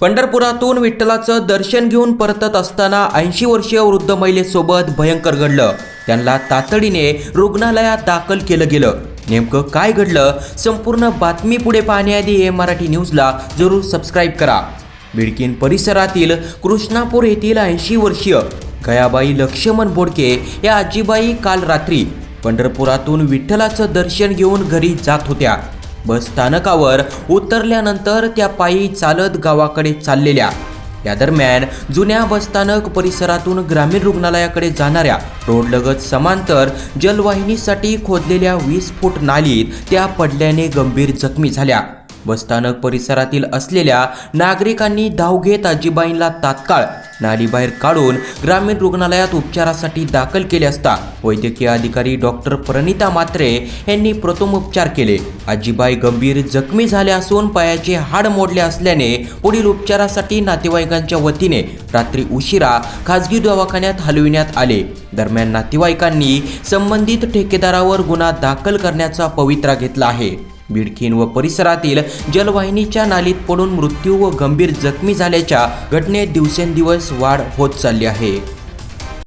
पंढरपुरातून विठ्ठलाचं दर्शन घेऊन परतत असताना ऐंशी वर्षीय वृद्ध महिलेसोबत भयंकर घडलं. त्यांना तातडीने रुग्णालयात दाखल केलं गेलं. नेमकं काय घडलं? संपूर्ण बातमी पुढे पाहण्याआधी हे मराठी न्यूजला जरूर सबस्क्राईब करा. बिडकीन परिसरातील कृष्णापूर येथील ऐंशी वर्षीय गयाबाई लक्ष्मण बोडके या आजीबाई काल रात्री पंढरपुरातून विठ्ठलाचं दर्शन घेऊन घरी जात होत्या. बसस्थानकावर उतरल्यानंतर त्या पायी चालत गावाकडे चाललेल्या. या दरम्यान जुन्या बसस्थानक परिसरातून ग्रामीण रुग्णालयाकडे जाणाऱ्या रोडलगत समांतर जलवाहिनीसाठी खोदलेल्या वीस फूट नालीत त्या पडल्याने गंभीर जखमी झाल्या. बसस्थानक परिसरातील असलेल्या नागरिकांनी धाव घेत आजीबाईंना तात्काळ नालीबाहेर काढून ग्रामीण रुग्णालयात उपचारासाठी दाखल केले असता वैद्यकीय अधिकारी डॉक्टर प्रणिता मात्रे यांनी प्रथम उपचार केले. आजीबाई गंभीर जखमी झाल्या असून पायाचे हाड मोडले असल्याने पुढील उपचारासाठी नातेवाईकांच्या वतीने रात्री उशिरा खासगी दवाखान्यात हलविण्यात आले. दरम्यान नातेवाईकांनी संबंधित ठेकेदारावर गुन्हा दाखल करण्याचा पवित्रा घेतला आहे. बिडकीन व परिसरातील जलवाहिनीच्या नालीत पडून मृत्यू व गंभीर जखमी झाल्याच्या घटनेत दिवसेंदिवस वाढ होत चालली आहे.